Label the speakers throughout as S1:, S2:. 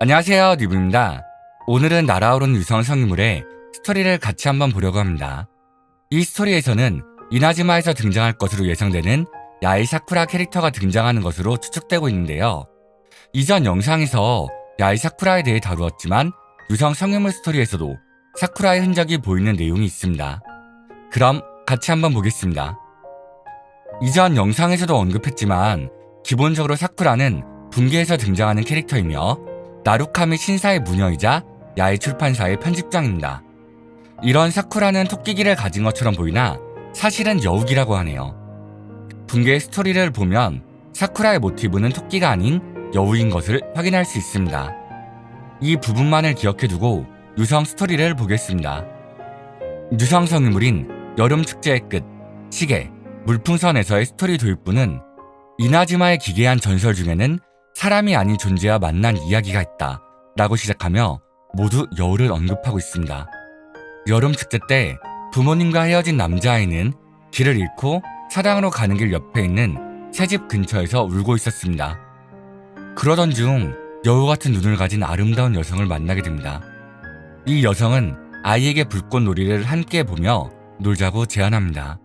S1: 안녕하세요, 리브입니다. 오늘은 날아오른 유성 성인물의 스토리를 같이 한번 보려고 합니다. 이 스토리에서는 이나즈마에서 등장할 것으로 예상되는 야이 사쿠라 캐릭터가 등장하는 것으로 추측되고 있는데요. 이전 영상에서 야이 사쿠라에 대해 다루었지만 유성 성인물 스토리에서도 사쿠라의 흔적이 보이는 내용이 있습니다. 그럼 같이 한번 보겠습니다. 이전 영상에서도 언급했지만 기본적으로 사쿠라는 분계에서 등장하는 캐릭터이며 나루카미 신사의 무녀이자 야이 출판사의 편집장입니다. 이런 사쿠라는 토끼기를 가진 것처럼 보이나 사실은 여우기라고 하네요. 분계의 스토리를 보면 사쿠라의 모티브는 토끼가 아닌 여우인 것을 확인할 수 있습니다. 이 부분만을 기억해두고 유성 스토리를 보겠습니다. 유성 성인물인 여름 축제의 끝, 시계, 물풍선에서의 스토리 도입부는 이나즈마의 기괴한 전설 중에는 사람이 아닌 존재와 만난 이야기가 있다 라고 시작하며 모두 여우를 언급하고 있습니다. 여름 축제 때 부모님과 헤어진 남자아이는 길을 잃고 사당으로 가는 길 옆에 있는 새집 근처에서 울고 있었습니다. 그러던 중 여우 같은 눈을 가진 아름다운 여성을 만나게 됩니다. 이 여성은 아이에게 불꽃놀이를 함께 보며 놀자고 제안합니다.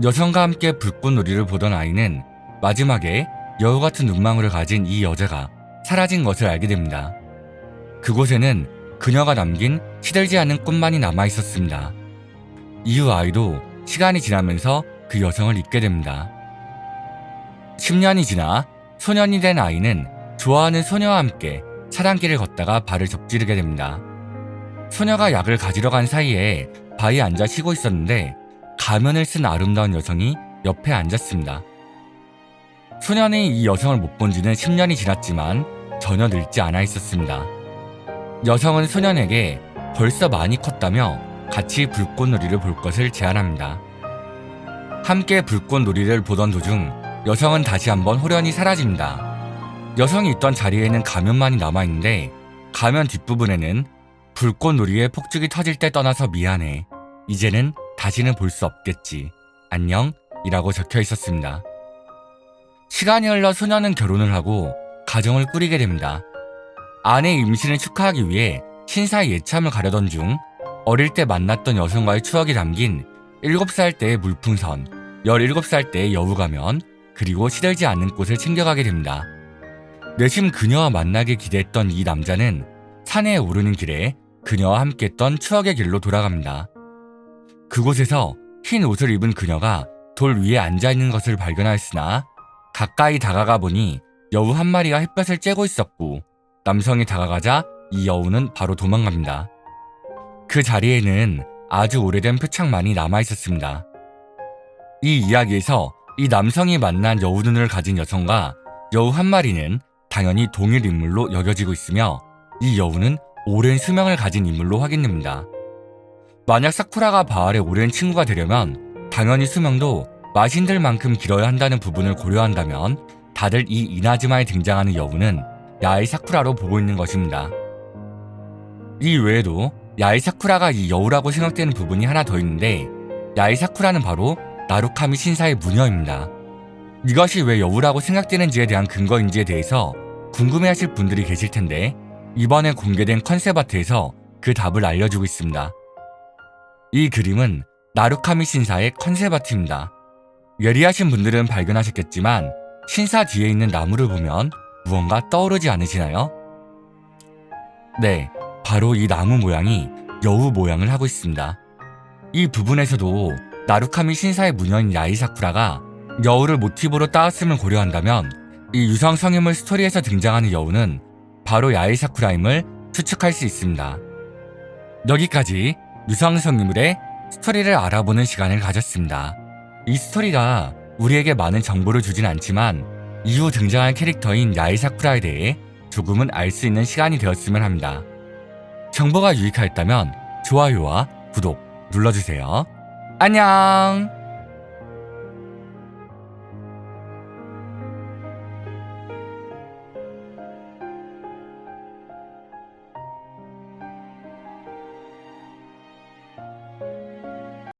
S1: 여성과 함께 불꽃놀이를 보던 아이는 마지막에 여우 같은 눈망울을 가진 이 여자가 사라진 것을 알게 됩니다. 그곳에는 그녀가 남긴 시들지 않은 꽃만이 남아 있었습니다. 이후 아이도 시간이 지나면서 그 여성을 잊게 됩니다. 10년이 지나 소년이 된 아이는 좋아하는 소녀와 함께 차단길을 걷다가 발을 접지르게 됩니다. 소녀가 약을 가지러 간 사이에 바위에 앉아 쉬고 있었는데 가면을 쓴 아름다운 여성이 옆에 앉았습니다. 소년이 이 여성을 못 본 지는 10년이 지났지만 전혀 늙지 않아 있었습니다. 여성은 소년에게 벌써 많이 컸다며 같이 불꽃놀이를 볼 것을 제안합니다. 함께 불꽃놀이를 보던 도중 여성은 다시 한번 호련히 사라집니다. 여성이 있던 자리에는 가면만이 남아있는데 가면 뒷부분에는 불꽃놀이에 폭죽이 터질 때 떠나서 미안해. 이제는 다시는 볼 수 없겠지. 안녕. 이라고 적혀 있었습니다. 시간이 흘러 소녀는 결혼을 하고 가정을 꾸리게 됩니다. 아내 임신을 축하하기 위해 신사의 예참을 가려던 중 어릴 때 만났던 여성과의 추억이 담긴 7살 때의 물풍선, 17살 때의 여우가면, 그리고 시들지 않는 꽃을 챙겨가게 됩니다. 내심 그녀와 만나길 기대했던 이 남자는 산에 오르는 길에 그녀와 함께 했던 추억의 길로 돌아갑니다. 그곳에서 흰 옷을 입은 그녀가 돌 위에 앉아있는 것을 발견하였으나 가까이 다가가 보니 여우 한 마리가 햇볕을 쬐고 있었고 남성이 다가가자 이 여우는 바로 도망갑니다. 그 자리에는 아주 오래된 표창만이 남아 있었습니다. 이 이야기에서 이 남성이 만난 여우 눈을 가진 여성과 여우 한 마리는 당연히 동일 인물로 여겨지고 있으며 이 여우는 오랜 수명을 가진 인물로 확인됩니다. 만약 사쿠라가 바알의 오랜 친구가 되려면 당연히 수명도 마신들만큼 길어야 한다는 부분을 고려한다면 다들 이 이나즈마에 등장하는 여우는 야이 사쿠라로 보고 있는 것입니다. 이 외에도 야이 사쿠라가 이 여우라고 생각되는 부분이 하나 더 있는데 야이 사쿠라는 바로 나루카미 신사의 무녀입니다. 이것이 왜 여우라고 생각되는지에 대한 근거인지에 대해서 궁금해하실 분들이 계실 텐데 이번에 공개된 컨셉 아트에서 그 답을 알려주고 있습니다. 이 그림은 나루카미 신사의 컨셉 아트입니다. 예리하신 분들은 발견하셨겠지만 신사 뒤에 있는 나무를 보면 무언가 떠오르지 않으시나요? 네, 바로 이 나무 모양이 여우 모양을 하고 있습니다. 이 부분에서도 나루카미 신사의 무녀인 야이사쿠라가 여우를 모티브로 따왔음을 고려한다면 이 유성 성인물 스토리에서 등장하는 여우는 바로 야이사쿠라임을 추측할 수 있습니다. 여기까지 유성 성인물의 스토리를 알아보는 시간을 가졌습니다. 이 스토리가 우리에게 많은 정보를 주진 않지만 이후 등장한 캐릭터인 야이사쿠라에 대해 조금은 알 수 있는 시간이 되었으면 합니다. 정보가 유익하였다면 좋아요와 구독 눌러주세요. 안녕!